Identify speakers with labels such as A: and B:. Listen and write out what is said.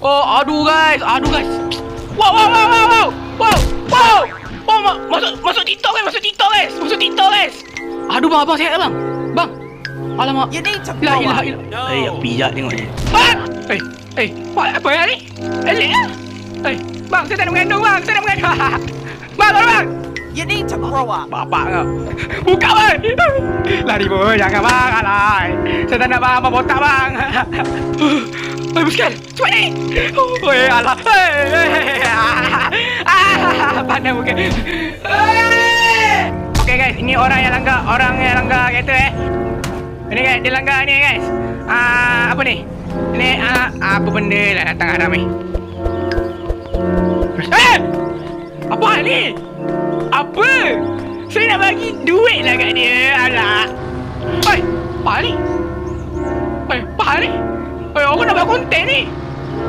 A: Oh, aduh guys, aduh guys. Wow, wow, wow, wow, wow. Wow, wow. Wow, ma- masuk masuk TikTok guys, masuk TikTok guys. Masuk TikTok guys. Aduh bang, abang sihat tak bang? Bang. Alamak.
B: You need to
A: ilaha
B: up.
A: illallah. Eh, aku pijak tengok ni. Bang! Eh, eh, apa, apa yang ni? Elik lah. Eh, bang, saya tak nak mengandung bang, saya nak mengandung. bang, bang, bang.
B: You need to grow up.
A: Bapak kau. Buka bang. Lari pun, jangan bang. Alay. Saya tak nak bang, abang botak bang. Eh, buskal. Cepat ni. Eh, alah. Eh, ah, pandai. Eh. Okay guys, ini orang yang langgar, orang yang langgar kereta eh. Ini guys, dia langgar ni guys. Ah, apa ni? Ini ah, apa benda lah datang haram ni? Eh! Apa hal ni? Apa? Saya nak bagi duit lah kat dia. Alah. Oi, apa hal ni? Oi, apa